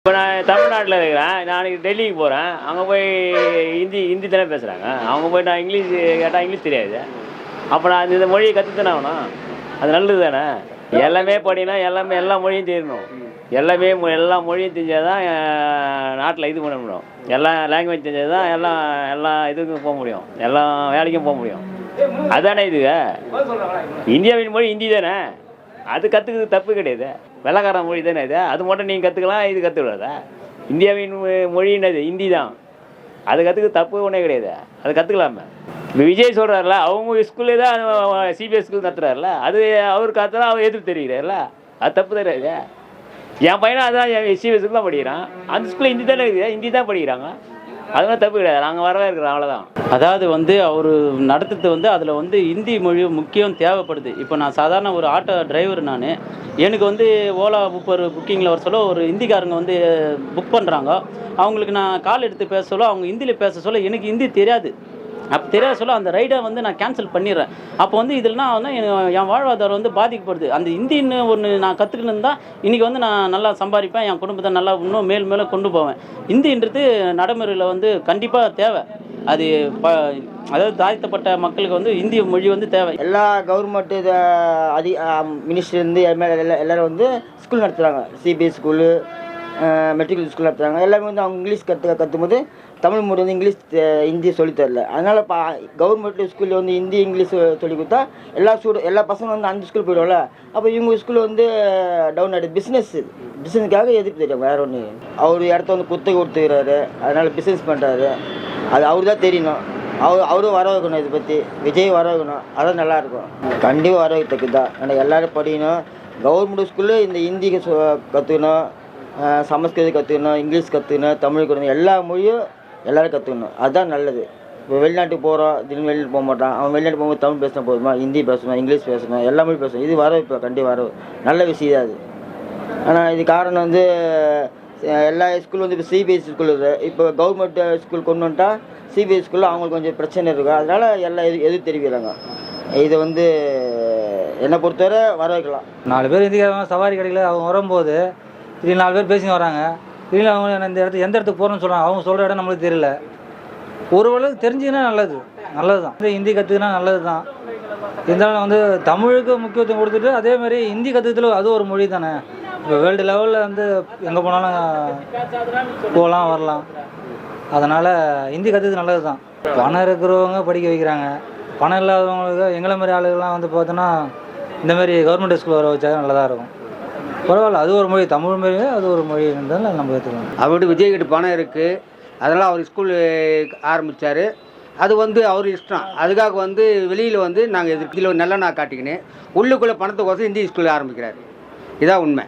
இப்போ நான் தமிழ்நாட்டில் இருக்கிறேன். நாளைக்கு டெல்லிக்கு போகிறேன் அங்கே போய் ஹிந்தி ஹிந்தி தானே பேசுகிறாங்க அவங்க போய் நான் இங்கிலீஷ் கேட்டால் இங்கிலீஷ் தெரியாது. அப்போ நான் இந்த மொழியை கற்றுத்தானே ஆகணும் அது நல்லது தானே? எல்லாமே படினா எல்லாமே எல்லா மொழியும் தெரியணும் எல்லாமே மொ- எல்லா மொழியும் தெரிஞ்சால் தான் நாட்டில் இது பண்ண முடியும். எல்லா லாங்குவேஜ் தெரிஞ்சது தான் எல்லா எல்லா இதுக்கும் போக முடியும். எல்லா வேலைக்கும் போக முடியும். அதானே இது? இந்தியாவின் மொழி ஹிந்தி தானே? அது கற்றுக்கிறது தப்பு கிடையாது. வெள்ளக்காரன் மொழி தானே இது? அது மட்டும் நீங்கள் கற்றுக்கலாம் இது கற்றுக்கூடாதா இந்தியாவின் மொ- ஹிந்தி தான். அது கற்றுக்க தப்பு ஒன்றே கிடையாது. அது கற்றுக்கலாமே இப்போ விஜய் சொல்கிறாருல அவங்க ஸ்கூல்லே தான் சிபிஎஸ் ஸ்கூல் நடத்துறாருல. அது அவர் கற்றுலாம் அவர் எதிர்ப்பு தெரிகிறாருல அது தப்பு தெரியாது என் பையனும் அதான் சிபிஎஸ் ஸ்கூல் தான் படிக்கிறான். அந்த ஸ்கூலில் ஹிந்தி தானே இருக்குது ஹிந்தி தான் படிக்கிறாங்க. அதெல்லாம் தப்பு கிடையாது. நாங்கள் வரவே இருக்கிறோம். அவ்வளோதான் அதாவது வந்து அவர் நடத்துறது வந்து அதில் வந்து இந்தி மொழி முக்கியம் தேவைப்படுது. இப்போ நான் சாதாரண ஒரு ஆட்டோ டிரைவர் நான் எனக்கு வந்து ஓலா ஊப்பர் புக்கிங்கில் வர சொல்ல ஒரு ஹிந்திக்காரங்க வந்து புக் பண்ணுறாங்க அவங்களுக்கு நான் கால் எடுத்து பேச சொல்ல அவங்க ஹிந்தியில் பேச சொல்ல எனக்கு ஹிந்தி தெரியாது. அப்போ தெரியாத சொல்ல அந்த ரைடை வந்து நான் கேன்சல் பண்ணிடுறேன். அப்போ வந்து இதில்னா வந்து என் என் வாழ்வாதாரம் வந்து பாதிக்கப்படுது. அந்த ஹிந்தின்னு ஒன்று நான் கற்றுக்கணும் தான் இன்றைக்கி வந்து நான் நல்லா சம்பாதிப்பேன் என் குடும்பத்தை நல்லா இன்னும் மேல் மேலே கொண்டு போவேன். இந்தின்றது நடைமுறையில் வந்து கண்டிப்பாக தேவை. அது ப அதாவது தாழ்த்தப்பட்ட மக்களுக்கு வந்து இந்திய மொழி வந்து தேவை. எல்லா கவர்மெண்ட் அதி மினிஸ்டர் இருந்து எல்லாம் எல்லாரும் வந்து ஸ்கூல் நடத்துகிறாங்க சிபிஎஸ் ஸ்கூலு மெட்ரிகுலேஷன் ஸ்கூலில் எடுத்தாங்க. எல்லாமே வந்து அவங்க இங்கிலீஷ் கற்றுக்க கற்றும்போது தமிழ் மொழி வந்து இங்கிலீஷ் ஹிந்தி சொல்லித்தரல அதனால் இப்போ கவர்மெண்ட் ஸ்கூலில் வந்து ஹிந்தி இங்கிலீஷ் சொல்லி கொடுத்தா எல்லா ஸ்டூடெண்ட் எல்லா பசங்களும் வந்து அந்த ஸ்கூல் போயிடும்ல அப்போ இவங்க ஸ்கூல் வந்து டவுன் ஆகிடுது பிஸ்னஸ் பிஸ்னஸ்க்காக எதிர்ப்பு தெரியும்? வேற ஒன்று அவர் இடத்த வந்து குத்தகை கொடுத்துக்கிறாரு. அதனால் பிஸ்னஸ் பண்ணுறாரு அது அவர் தான் தெரியணும். அவர் அவரும் வர வைக்கணும் இதை பற்றி விஜய் வர வைக்கணும். அதான் நல்லாயிருக்கும் கண்டிப்பாக வர தான் எனக்கு எல்லோரும் படிக்கணும். கவர்மெண்ட் ஸ்கூலில் இந்த ஹிந்தி கற்றுக்கணும் சமஸ்கிருதம் கற்றுக்கணும் இங்கிலீஷ் கற்றுக்கணும் தமிழ் கற்றுக்கணும் எல்லா மொழியும் எல்லோரும் கற்றுக்கணும் அதுதான் நல்லது. இப்போ வெளிநாட்டுக்கு போகிறோம் திடீர்னு வெளிநாட்டு போக மாட்டான். அவன் வெளிநாட்டு போகும்போது தமிழ் பேசினா போதுமா ஹிந்தி பேசணும் இங்கிலீஷ் பேசணும் எல்லா மொழி பேசணும் இது வர இப்போ கண்டிப்பாக வர நல்ல விஷயம் தான் அது ஆனால் இது காரணம் வந்து எல்லா ஸ்கூல் வந்து இப்போ சிபிஎஸ்சி ஸ்கூல் இருக்குது இப்போ கவர்மெண்ட் ஸ்கூல் கொண்டு வந்துட்டா சிபிஎஸ் ஸ்கூலில் அவங்களுக்கு கொஞ்சம் பிரச்சனை இருக்கும். அதனால் எல்லாம் எது எது தெரிவிக்கிறாங்க? இதை வந்து என்னை பொறுத்தவரை வர வைக்கலாம் நாலு பேர் இந்திக்காரங்க சவாரி கடையில் அவங்க வரும்போது திடீர்னு நாலு பேர் பேசின்னு வராங்க. திடீர்னு அவங்க இந்த இடத்துக்கு எந்த இடத்துக்கு போகிறோன்னு சொல்கிறாங்க அவங்க சொல்கிற இடம் நம்மளுக்கு தெரியல. ஒரு அளவுக்கு தெரிஞ்சுக்கினா நல்லது. நல்லது தான் ஹிந்தி கற்றுக்கினா நல்லது தான் இருந்தாலும் வந்து தமிழுக்கு முக்கியத்துவம் கொடுத்துட்டு அதே மாதிரி ஹிந்தி கற்றுக்கிறதுல அது ஒரு மொழி தானே. இப்போ வேர்ல்டு லெவலில் வந்து எங்கே போனாலும் போகலாம் வரலாம். அதனால் ஹிந்தி கற்றுக்கிறது நல்லது தான் பணம் இருக்கிறவங்க படிக்க வைக்கிறாங்க. பணம் இல்லாதவங்களுக்கு எங்களை மாதிரி ஆளுகள்லாம் வந்து பார்த்தோன்னா இந்த மாதிரி கவர்மெண்ட் ஸ்கூல் வர வச்சா நல்லதாக இருக்கும். பரவாயில்ல அது ஒரு மொழி தமிழ் மொழி அது ஒரு மொழி இருந்தாலும் நம்ம ஏற்றுக்கலாம் அவர்கிட்ட விஜய்கிட்ட பணம் இருக்குது அதெல்லாம் அவர் ஸ்கூல் ஆரம்பித்தார் அது வந்து அவர் இஷ்டம். அதுக்காக வந்து வெளியில் வந்து நாங்கள் எதிர்ப்பு இதில் நல்ல நான் காட்டிக்கினேன் உள்ளுக்குள்ளே பணத்துக்கோசம் இந்திய ஸ்கூல் ஆரம்பிக்கிறார். இதான் உண்மை.